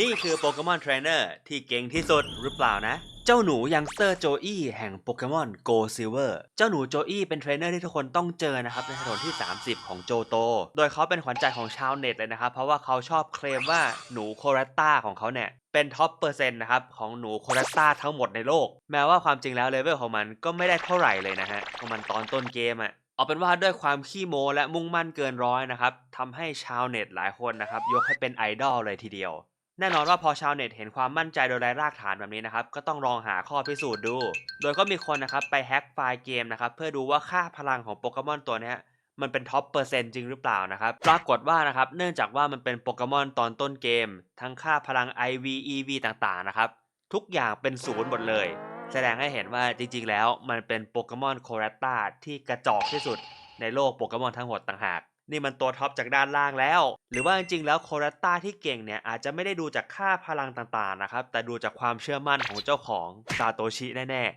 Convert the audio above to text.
นี่คือโปเกมอนเทรนเนอร์ที่เก่งที่สุดหรือเปล่านะ เจ้าหนูยังเตอร์โจอี้แห่งโปเกมอนโกซิลเวอร์เจ้าหนูโจอี้เป็นเทรนเนอร์ที่ทุกคนต้องเจอนะครับในถนนที่ 30 ของโจโต โดยเขาเป็นขวัญใจของชาวเน็ตเลยนะครับ เพราะว่าเขาชอบเคลมว่าหนูโครัตตาของเขาเนี่ยเป็นท็อปเปอร์เซ็นต์นะครับของหนูโครัตตาทั้งหมดในโลก แม้ว่าความจริงแล้วเลเวลของมันก็ไม่ได้เท่าไหร่เลยนะฮะของมันตอนต้นเกมอะเอาเป็นว่าด้วยความขี้โมและมุ่งมั่นเกินร้อยนะครับทำให้ชาวเน็ตหลายคนนะครับยกให้เป็นไอดอลเลยทีเดียว แน่นอนว่าพอชาวเน็ตเห็นความมั่นใจโดยไร้รากฐานแบบนี้นะครับ ก็ต้องลองหาข้อพิสูจน์ดู โดยก็มีคนนะครับไปแฮ็กไฟล์เกมนะครับเพื่อดูว่าค่าพลังของโปเกมอนตัวนี้มันเป็นท็อปเปอร์เซ็นต์จริงหรือเปล่านะครับ ปรากฏว่านะครับ เนื่องจากว่ามันเป็นโปเกมอนตอนต้นเกม ทั้งค่าพลัง IV EV ต่างๆนะครับ ทุกอย่างเป็นศูนย์หมดเลย แสดงให้เห็นว่าจริงๆ แล้วมันเป็นโปเกมอนโครัตตาที่กระจอกที่สุดในโลกโปเกมอนทั้งหมดต่างหาก นี่มันตัวท็อปจากด้านล่างแล้ว หรือว่าจริงๆ แล้วโครัตตาที่เก่งเนี่ยอาจจะไม่ได้ดูจากค่าพลังต่างๆนะครับ แต่ดูจากความเชื่อมั่นของเจ้าของซาโตชิแน่ๆ